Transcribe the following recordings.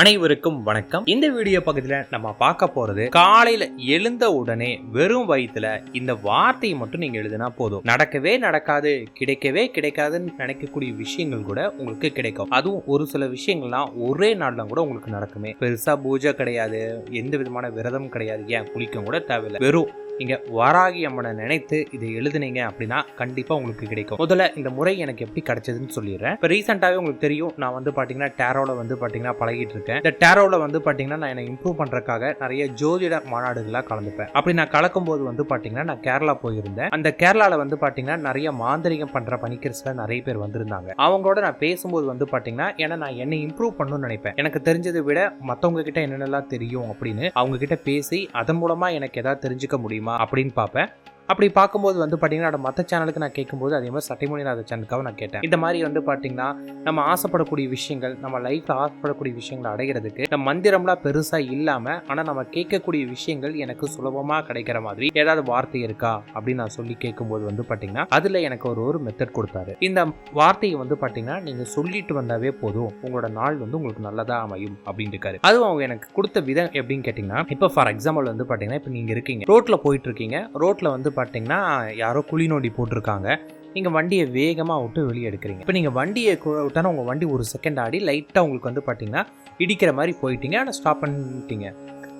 அனைவருக்கும் வணக்கம். இந்த வீடியோ பகுதியில் நம்ம பார்க்க போறது காலையில எழுந்த உடனே வெறும் வயிற்றுல இந்த வார்த்தையை மட்டும் நீங்க எழுதினா போதும். நடக்கவே நடக்காது கிடைக்கவே கிடைக்காதுன்னு நினைக்கக்கூடிய விஷயங்கள் கூட உங்களுக்கு கிடைக்கும். அதுவும் ஒரு சில விஷயங்கள்லாம் ஒரே நாள்ல கூட உங்களுக்கு நடக்குமே. பெருசா பூஜை கிடையாது எந்த விதமான விரதம் கிடையாது. ஏன் குளிக்க கூட தேவையில்லை. வெறும் நீங்கள் வராகி அம்மனை நினைத்து இதை எழுதுனீங்க அப்படின்னா கண்டிப்பாக உங்களுக்கு கிடைக்கும். முதல்ல இந்த முறை எனக்கு எப்படி கிடைச்சதுன்னு சொல்லிடுறேன். இப்போ ரீசெண்டாகவே உங்களுக்கு தெரியும் நான் வந்து பார்த்தீங்கன்னா டேரோவில் வந்து பார்த்தீங்கன்னா பழகிட்டு இருக்கேன். இந்த டேரோவில் வந்து பார்த்தீங்கன்னா நான் என்னை இம்ப்ரூவ் பண்ணுறதுக்காக நிறைய ஜோதிட மாநாடுகளாக கலந்துப்பேன். அப்படி நான் கலக்கும் போது வந்து பார்த்தீங்கன்னா நான் கேரளா போயிருந்தேன். அந்த கேரளாவில் வந்து பார்த்தீங்கன்னா நிறைய மாந்திரிகம் பண்ணுற பணிக்கர்ஸ்ல நிறைய பேர் வந்திருந்தாங்க. அவங்களோட நான் பேசும்போது வந்து பார்த்தீங்கன்னா ஏன்னா நான் என்னை இம்ப்ரூவ் பண்ணணும்னு நினைப்பேன். எனக்கு தெரிஞ்சதை விட மற்றவங்க கிட்ட என்னென்னலாம் தெரியும் அப்படின்னு அவங்க கிட்ட பேசி அதன் மூலமாக எனக்கு எதாவது தெரிஞ்சுக்க முடியுமா அப்படின்னு பார்ப்பேன். அப்படி பார்க்கும்போது வந்து பார்த்தீங்கன்னா மற்ற சேனலுக்கு நான் கேட்கும்போது அதே மாதிரி சட்டைமொழிநாத சேனலுக்காக நான் கேட்டேன். இந்த மாதிரி வந்து பார்த்தீங்கன்னா நம்ம ஆசைப்படக்கூடிய விஷயங்கள் நம்ம லைஃப்பில் ஆசைப்படக்கூடிய விஷயங்களை அடைகிறதுக்கு நம்ம மந்திரம்லாம் பெருசாக இல்லாமல் ஆனால் நம்ம கேட்கக்கூடிய விஷயங்கள் எனக்கு சுலபமாக கிடைக்கிற மாதிரி ஏதாவது வார்த்தை இருக்கா? அப்படின்னு நான் சொல்லி கேட்கும்போது வந்து பார்த்தீங்கன்னா அதில் எனக்கு ஒரு ஒரு மெத்தட் கொடுத்தாரு. இந்த வார்த்தையை வந்து பார்த்தீங்கன்னா நீங்கள் சொல்லிட்டு வந்தாவே போதும். உங்களோட நாள் வந்து உங்களுக்கு நல்லதாக அமையும் அப்படின்னு இருக்காரு. அதுவும் அவங்க எனக்கு கொடுத்த விதம் எப்படின்னு கேட்டிங்கன்னா இப்போ ஃபார் எக்ஸாம்பிள் வந்து பார்த்தீங்கன்னா இப்போ நீங்கள் இருக்கீங்க. ரோட்டில் போயிட்டு இருக்கீங்க. ரோட்டில் வந்து பார்த்தீங்கன்னா யாரோ குழி நோண்டி போட்டிருக்காங்க. நீங்கள் வண்டியை வேகமாக விட்டு வெளியே எடுக்கிறீங்க. இப்போ நீங்கள் வண்டியை விட்டானா உங்கள் வண்டி ஒரு செகண்ட் ஆடி லைட்டாக உங்களுக்கு வந்து பார்த்தீங்கன்னா இடிக்கிற மாதிரி போயிட்டீங்க. ஆனால் ஸ்டாப் பண்ணிட்டீங்க.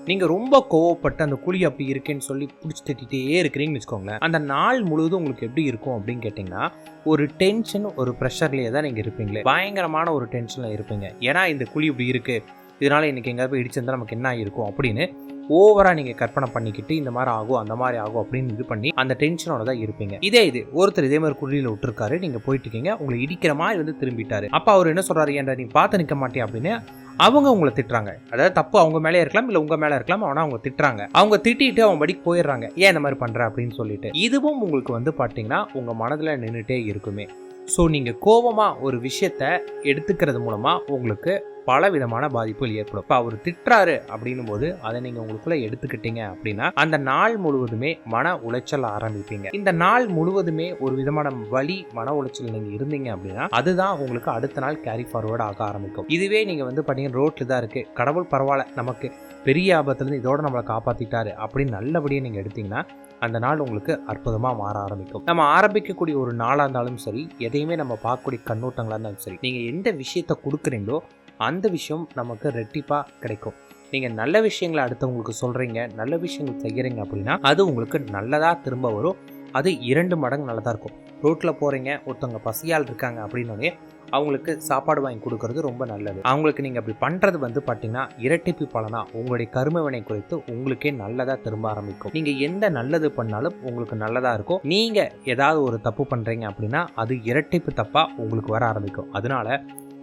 நீங்கள் ரொம்ப கோவப்பட்டு அந்த குழி அப்படி இருக்கேன்னு சொல்லி பிடிச்சி திட்டிகிட்டே இருக்கிறீங்கன்னு வச்சுக்கோங்களேன். அந்த நாள் முழுவதும் உங்களுக்கு எப்படி இருக்கும் அப்படின்னு கேட்டிங்கன்னா ஒரு டென்ஷன் ஒரு ப்ரெஷர்லேயே தான் நீங்கள் இருப்பீங்களே. பயங்கரமான ஒரு டென்ஷனில் இருப்பீங்க. ஏன்னா இந்த குழி இப்படி இருக்குது இதனால் இன்றைக்கி எங்கேயாவது போய் இடிச்சிருந்தால் நமக்கு என்ன ஆகிருக்கும் அப்படின்னு ஓவராக நீங்கள் கற்பனை பண்ணிக்கிட்டு இந்த மாதிரி ஆகும் அந்த மாதிரி ஆகும் அப்படின்னு இது பண்ணி அந்த டென்ஷனோட தான் இருப்பீங்க. இதே இது ஒருத்தர் இதே மாதிரி குழியில் விட்டுருக்காரு நீங்கள் போயிட்டு இருக்கீங்க உங்களை இடிக்கிற மாதிரி வந்து திரும்பிட்டாரு. அப்போ அவர் என்ன சொல்கிறாரு ஏன்டா நீ பார்த்து நிற்க மாட்டேன் அப்படின்னு அவங்க உங்களை திட்டுறாங்க. அதாவது தப்பு அவங்க மேலே இருக்கலாம் இல்லை உங்கள் மேலே இருக்கலாம் ஆனால் அவங்க திட்டுறாங்க. அவங்க திட்டிட்டு அவங்க படிக்கு போயிடுறாங்க. ஏன் இந்த மாதிரி பண்ணுற அப்படின்னு சொல்லிட்டு. இதுவும் உங்களுக்கு வந்து பார்த்தீங்கன்னா உங்கள் மனதில் நின்றுட்டே இருக்குமே. ஸோ நீங்கள் கோபமாக ஒரு விஷயத்த எடுத்துக்கிறது மூலமாக உங்களுக்கு பல விதமான பாதிப்புகள் ஏற்படும். இப்போ அவர் திட்டுறாரு அப்படின்னும் போது அதை நீங்கள் உங்களுக்குள்ள எடுத்துக்கிட்டீங்க அப்படின்னா அந்த நாள் முழுவதுமே மன உளைச்சல் ஆரம்பிப்பீங்க. இந்த நாள் முழுவதுமே ஒரு விதமான வலி மன உளைச்சல் நீங்கள் இருந்தீங்க அப்படின்னா அதுதான் உங்களுக்கு அடுத்த நாள் கேரி ஃபார்வர்டு ஆக ஆரம்பிக்கும். இதுவே நீங்கள் வந்து பார்த்தீங்கன்னா ரோட்டில் தான் இருக்குது கடவுள் பரவாயில்ல நமக்கு பெரிய ஆபத்துலேருந்து இதோட நம்மளை காப்பாற்றிட்டாரு அப்படின்னு நல்லபடியாக நீங்கள் எடுத்தீங்கன்னா அந்த நாள் உங்களுக்கு அற்புதமாக மாற ஆரம்பிக்கும். நம்ம ஆரம்பிக்கக்கூடிய ஒரு நாளாக இருந்தாலும் சரி எதையுமே நம்ம பார்க்கக்கூடிய கண்ணோட்டங்களாக இருந்தாலும் சரி நீங்கள் எந்த விஷயத்தை கொடுக்குறீங்களோ அந்த விஷயம் நமக்கு ரெட்டிப்பாக கிடைக்கும். நீங்கள் நல்ல விஷயங்களை அடுத்தவங்களுக்கு சொல்கிறீங்க நல்ல விஷயங்கள் செய்கிறீங்க அப்படின்னா அது உங்களுக்கு நல்லதாக திரும்ப வரும். அது இரண்டு மடங்கு நல்லதாக இருக்கும். ரோட்டில் போகிறீங்க ஒருத்தவங்க பசியால் இருக்காங்க அப்படின்னோடனே அவங்களுக்கு சாப்பாடு வாங்கி கொடுக்கறது ரொம்ப நல்லது. அவங்களுக்கு நீங்கள் அப்படி பண்ணுறது வந்து பார்த்தீங்கன்னா இரட்டிப்பு பலனாக உங்களுடைய கரும வினை குறித்து உங்களுக்கே நல்லதாக திரும்ப ஆரம்பிக்கும். நீங்கள் எந்த நல்லது பண்ணாலும் உங்களுக்கு நல்லதாக இருக்கும். நீங்கள் ஏதாவது ஒரு தப்பு பண்ணுறீங்க அப்படின்னா அது இரட்டிப்பு தப்பாக உங்களுக்கு வர ஆரம்பிக்கும். அதனால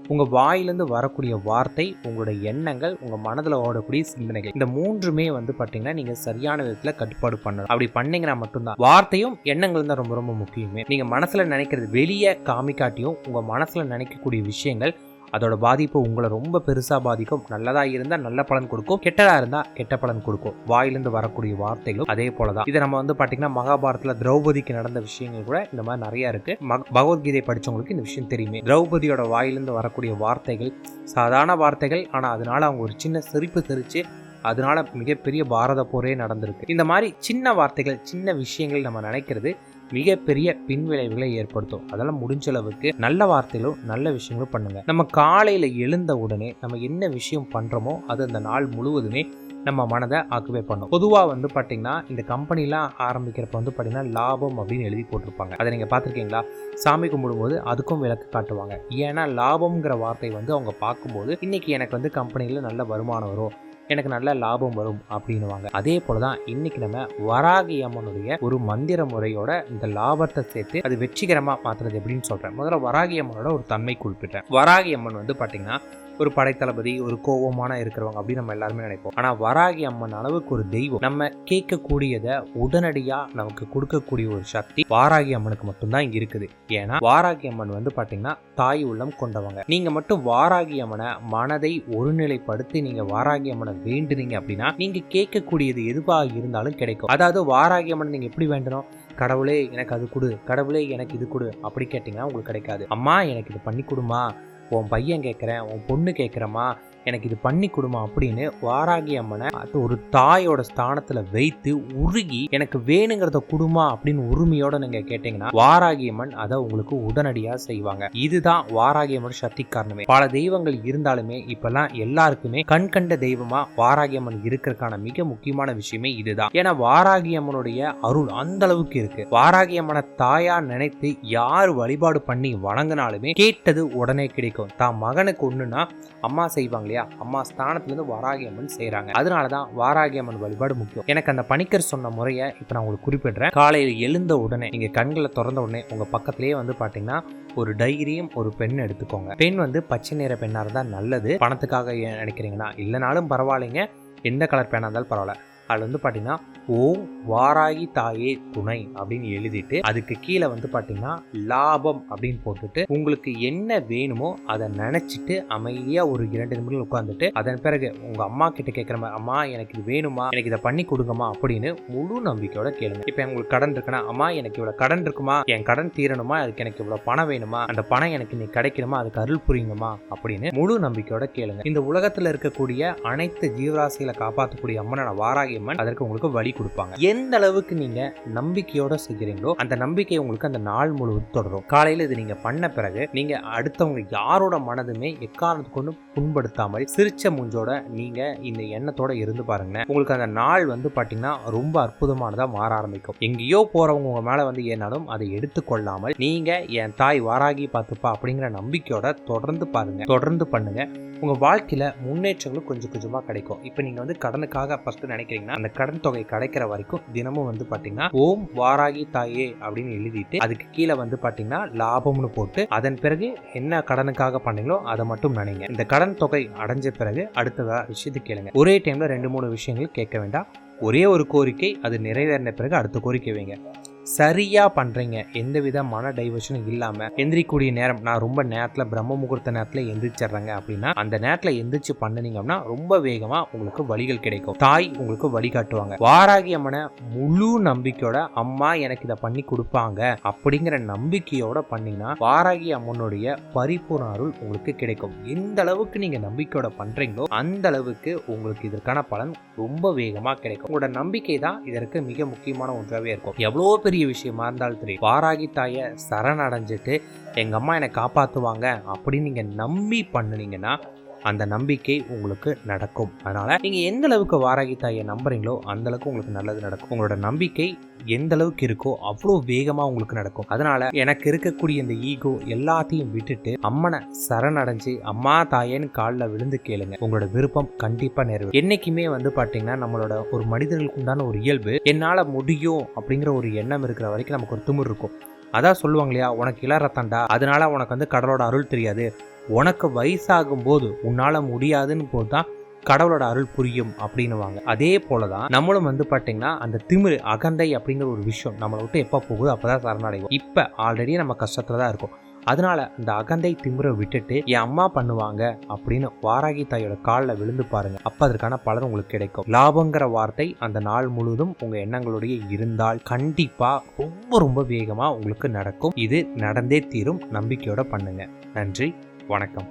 உங்கள் வாயிலேருந்து வரக்கூடிய வார்த்தை உங்களுடைய எண்ணங்கள் உங்கள் மனதில் ஓடக்கூடிய சிந்தனைகள் இந்த மூன்றுமே வந்து பார்த்தீங்கன்னா நீங்கள் சரியான விதத்தில் கட்டுப்பாடு பண்ணணும் அப்படி பண்ணீங்கன்னா மட்டும்தான். வார்த்தையும் எண்ணங்கள் தான் ரொம்ப ரொம்ப முக்கியமே. நீங்கள் மனசில் நினைக்கிறது வெளியே காமிக்காட்டியும் உங்கள் மனசில் நினைக்கக்கூடிய விஷயங்கள் அதோட பாதிப்பு உங்களை ரொம்ப பெருசாக பாதிக்கும். நல்லதாக இருந்தால் நல்ல பலன் கொடுக்கும். கெட்டதாக இருந்தால் கெட்ட பலன் கொடுக்கும். வாயிலிருந்து வரக்கூடிய வார்த்தைகளும் அதே போல தான் இதை நம்ம வந்து பார்த்தீங்கன்னா மகாபாரத்தில் திரௌபதிக்கு நடந்த விஷயங்கள் கூட இந்த மாதிரி நிறைய இருக்கு. பகவத்கீதை படித்தவங்களுக்கு இந்த விஷயம் தெரியுமே. திரௌபதியோட வாயிலிருந்து வரக்கூடிய வார்த்தைகள் சாதாரண வார்த்தைகள் ஆனால் அதனால அவங்க ஒரு சின்ன சிரிப்பு தெரிச்சு அதனால மிகப்பெரிய பாரத போரே நடந்திருக்கு. இந்த மாதிரி சின்ன வார்த்தைகள் சின்ன விஷயங்கள் நம்ம நினைக்கிறது மிகப்பெரிய பின்விளைவுகளை ஏற்படுத்தும். அதெல்லாம் முடிஞ்ச அளவுக்கு நல்ல வார்த்தைகளும் நல்ல விஷயங்களும் பண்ணுங்க. நம்ம காலையில் எழுந்த உடனே நம்ம என்ன விஷயம் பண்ணுறோமோ அது அந்த நாள் முழுவதுமே நம்ம மனதை ஆக்குவே பண்ணும். பொதுவாக வந்து பார்த்தீங்கன்னா இந்த கம்பெனிலாம் ஆரம்பிக்கிறப்ப வந்து பார்த்தீங்கன்னா லாபம் அப்படின்னு எழுதி போட்டிருப்பாங்க. அதை நீங்கள் பார்த்துருக்கீங்களா சாமி கும்பிடும்போது அதுக்கும் விளக்கு காட்டுவாங்க. ஏன்னா லாபம்ங்கிற வார்த்தை வந்து அவங்க பார்க்கும்போது இன்னைக்கு எனக்கு வந்து கம்பெனியில் நல்ல வருமானம் வரும். எனக்கு நல்ல லாபம் வரும் அப்படின்னுவாங்க. அதே போல தான் இன்னைக்கு நம்ம வராகி அம்மனுடைய ஒரு மந்திர முறையோட இந்த லாபத்தை சேர்த்து அது வெற்றிகரமாக மாற்றுறது எப்படின்னு சொல்கிறேன் முதல்ல வராகி அம்மனோட ஒரு தன்மை குறிப்பிட்டேன். வராகி அம்மன் வந்து பார்த்தீங்கன்னா ஒரு படைத்தளபதி ஒரு கோபமான இருக்கிறவங்க அப்படின்னு நம்ம எல்லாருமே நினைப்போம். ஆனால் வராகி அம்மன் அளவுக்கு ஒரு தெய்வம். நம்ம கேட்கக்கூடியதை உடனடியாக நமக்கு கொடுக்கக்கூடிய ஒரு சக்தி வாராகி அம்மனுக்கு மட்டும்தான் இங்கே இருக்குது. ஏன்னா வாராகி அம்மன் வந்து பார்த்தீங்கன்னா தாய் உள்ளம் கொண்டவங்க. நீங்கள் மட்டும் வாராகி அம்மனை மனதை ஒருநிலைப்படுத்தி நீங்கள் வாராகி அம்மனை வேண்டுனீங்க அப்படின்னா நீங்கள் கேட்கக்கூடியது எதுவாக இருந்தாலும் கிடைக்கும். அதாவது வாராகி அம்மன் நீங்கள் எப்படி வேண்டணும்? கடவுளே எனக்கு அது கொடு. கடவுளே எனக்கு இது கொடு. அப்படி கேட்டிங்கன்னா உங்களுக்கு கிடைக்காது. அம்மா எனக்கு இது பண்ணி கொடுமா. உன் பையன் கேட்குறேன் உன் பொண்ணு கேட்குறமா எனக்கு இது பண்ணி கொடுமா அப்படின்னு வாராகி அம்மனை ஒரு தாயோட ஸ்தானத்துல வைத்து உருகி எனக்கு வேணுங்கிறத குடுமா அப்படின்னு உரிமையோட நீங்க கேட்டீங்கன்னா வாராகி அம்மன் அதை உங்களுக்கு உடனடியா செய்வாங்க. இதுதான் வாராகி அம்மன் சக்தி காரணமே பல தெய்வங்கள் இருந்தாலுமே இப்பெல்லாம் எல்லாருக்குமே கண் கண்ட தெய்வமா வாராகி அம்மன் இருக்கிறதுக்கான மிக முக்கியமான விஷயமே இதுதான். ஏன்னா வாராகி அம்மனுடைய அருள் அந்த அளவுக்கு இருக்கு. வாராகி அம்மனை தாயா நினைத்து யார் வழிபாடு பண்ணி வணங்கினாலுமே கேட்டது உடனே கிடைக்கும். தான் மகனுக்கு ஒண்ணுன்னா அம்மா செய்வாங்க இல்லையா? அம்மா ஸ்தானத்துல இருந்து வாராகி அம்மன் செய்றாங்க. அதனாலதான் வாராகி அம்மன் வழிபாடு முக்கியம். எனக்கு அந்த பணிக்கர் சொன்ன முறையை இப்போ நான் உங்களுக்கு குறிப்பிடுறேன். காலையில் எழுந்த உடனே நீங்கள் கண்களை திறந்த உடனே உங்க பக்கத்துலேயே வந்து பாத்தீங்கன்னா ஒரு டைரியும் ஒரு பெண் எடுத்துக்கோங்க. பெண் வந்து பச்சை நிற பெண்ணாக இருந்தால் நல்லது. பணத்துக்காக ஏன் நினைக்கிறீங்கன்னா இல்லைனாலும் பரவாயில்லைங்க. எந்த கலர் பேனா இருந்தாலும் பரவாயில்ல. அதில் வந்து பார்த்தீங்கன்னா ஓம் வாராகி தாயே துணை அப்படின்னு எழுதிட்டு அதுக்கு கீழே வந்து பார்த்தீங்கன்னா லாபம் அப்படின்னு போட்டுட்டு உங்களுக்கு என்ன வேணுமோ அதை நினச்சிட்டு அமைதியாக ஒரு இரண்டு நிமிடம் உட்காந்துட்டு அதன் பிறகு உங்கள் அம்மா கிட்ட கேட்குற மாதிரி அம்மா எனக்கு இது வேணுமா? எனக்கு இதை பண்ணி கொடுங்கம்மா அப்படின்னு முழு நம்பிக்கையோட கேளுங்க. இப்போ உங்களுக்கு கடன் இருக்குன்னா அம்மா எனக்கு இவ்வளோ கடன் இருக்குமா? என் கடன் தீரணுமா? அதுக்கு எனக்கு இவ்வளோ பணம் வேணுமா? அந்த பணம் எனக்கு இன்னைக்கு கிடைக்கணுமா? அதுக்கு அருள் புரியுங்கம்மா அப்படின்னு முழு நம்பிக்கையோட கேளுங்க. இந்த உலகத்தில் இருக்கக்கூடிய அனைத்து ஜீவராசிகளை காப்பாற்றக்கூடிய அம்மனோட வாராகி அம்மன் அதற்கு உங்களுக்கு வழி கொடுப்பாங்க. எந்த அளவுக்கு நீங்க நம்பிக்கையோட செய்கிறீங்களோ அந்த நம்பிக்கை உங்களுக்கு அந்த நாள் முழுவதும் தொடரும். காலையில இது நீங்க பண்ண பிறகு நீங்க அடுத்தவங்க யாரோட மனதுமே எக்காரணத்து கொண்டு புண்படுத்தாமல் சிரிச்ச மூஞ்சோட நீங்க இந்த எண்ணத்தோட இருந்து பாருங்க உங்களுக்கு அந்த நாள் வந்து பாத்தீங்கன்னா ரொம்ப அற்புதமானதா மாற ஆரம்பிக்கும். எங்கேயோ போறவங்க உங்க மேல வந்து ஏனாலும் அதை எடுத்துக்கொள்ளாமல் நீங்க என் தாய் வாராகி பார்த்துப்பா அப்படிங்கிற நம்பிக்கையோட தொடர்ந்து பாருங்க. தொடர்ந்து பண்ணுங்க. உங்கள் வாழ்க்கையில் முன்னேற்றங்களும் கொஞ்சம் கொஞ்சமாக கிடைக்கும். இப்போ நீங்கள் வந்து கடனுக்காக ஃபஸ்ட்டு நினைக்கிறீங்கன்னா அந்த கடன் தொகை கிடைக்கிற வரைக்கும் தினமும் வந்து பார்த்தீங்கன்னா ஓம் வாராகி தாயே அப்படின்னு எழுதிட்டு அதுக்கு கீழே வந்து பார்த்தீங்கன்னா லாபம்னு போட்டு அதன் பிறகு என்ன கடனுக்காக பண்ணீங்களோ அதை மட்டும் நினைங்க. இந்த கடன் தொகை அடைஞ்ச பிறகு அடுத்த விஷயத்தை கேளுங்க. ஒரே டைமில் ரெண்டு மூணு விஷயங்கள் கேட்க வேண்டாம். ஒரே ஒரு கோரிக்கை அது நிறைவேறின பிறகு அடுத்த கோரிக்கை வைங்க. சரியா பண்றீங்க. எந்தவித மன டைவர்ஷனும் இல்லாம எந்திரிக்கூடிய நேரம். நான் ரொம்ப நேரத்தில் பிரம்ம முகூர்த்த நேரத்தில் எந்திரிச்சிடுறேங்க அப்படின்னா அந்த நேரத்தில் எந்திரிச்சு அப்படின்னா ரொம்ப வேகமா உங்களுக்கு வழிகள் கிடைக்கும். தாய் உங்களுக்கு வழிகாட்டுவாங்க வாராகி அம்மனை முழு நம்பிக்கையோட அம்மா எனக்கு இதை பண்ணி கொடுப்பாங்க. அப்படிங்கிற நம்பிக்கையோட பண்ணீங்கன்னா வாராகி அம்மனுடைய பரிபூர்ண அருள் உங்களுக்கு கிடைக்கும். எந்த அளவுக்கு நீங்க நம்பிக்கையோட பண்றீங்களோ அந்த அளவுக்கு உங்களுக்கு இதற்கான பலன் ரொம்ப வேகமா கிடைக்கும். உங்களோட நம்பிக்கை தான் இதற்கு மிக முக்கியமான ஒன்றாவே இருக்கும். எவ்வளோ பெரிய விஷயமா இருந்தாலும் தெரியும் வாராகி தாயை சரணடைஞ்சிட்டு எங்க அம்மா என்னை காப்பாற்றுவாங்க அப்படின்னு நீங்கள் நம்பி பண்ணினீங்கன்னா அந்த நம்பிக்கை உங்களுக்கு நடக்கும். அதனால நீங்க எந்த அளவுக்கு வாராகி தாயை நம்புறீங்களோ அந்த அளவுக்கு உங்களுக்கு நல்லது நடக்கும். உங்களோட நம்பிக்கை எந்த அளவுக்கு இருக்கோ அவ்வளோ வேகமா உங்களுக்கு நடக்கும். அதனால எனக்கு இருக்கக்கூடிய இந்த ஈகோ எல்லாத்தையும் விட்டுட்டு அம்மனை சரணடைஞ்சு அம்மா தாயேன்னு காலில் விழுந்து கேளுங்க. உங்களோட விருப்பம் கண்டிப்பா நிறைவு என்னைக்குமே வந்து பாத்தீங்கன்னா நம்மளோட ஒரு மனிதர்களுக்கு உண்டான ஒரு இயல்பு என்னால முடியும் அப்படிங்கிற ஒரு எண்ணம் இருக்கிற வரைக்கும் நமக்கு ஒரு திமிர் இருக்கும். அதான் சொல்லுவாங்க இல்லையா உனக்கு இளரத்தண்டா அதனால உனக்கு வந்து கடலோட அருள் தெரியாது. உனக்கு வயசாகும் போது உன்னால முடியாதுன்னு போது தான் கடவுளோட அருள் புரியும் அப்படின்னுவாங்க. அதே போலதான் நம்மளும் வந்து பாத்தீங்கன்னா அந்த திமிரு அகந்தை அப்படிங்கிற ஒரு விஷயம் நம்மளை விட்டு எப்போ போகுது அப்பதான் சரணடைவோம். இப்ப ஆல்ரெடி நம்ம கஷ்டத்துல தான் இருக்கும். அதனால அந்த அகந்தை திமிரை விட்டுட்டு என் அம்மா பண்ணுவாங்க அப்படின்னு வாராகி தாயோட காலில் விழுந்து பாருங்க. அப்ப அதற்கான பலன் உங்களுக்கு கிடைக்கும். லாபங்கிற வார்த்தை அந்த நாள் முழுவதும் உங்க எண்ணங்களுடைய இருந்தால் கண்டிப்பா ரொம்ப ரொம்ப வேகமா உங்களுக்கு நடக்கும். இது நடந்தே தீரும். நம்பிக்கையோட பண்ணுங்க. நன்றி. வணக்கம்.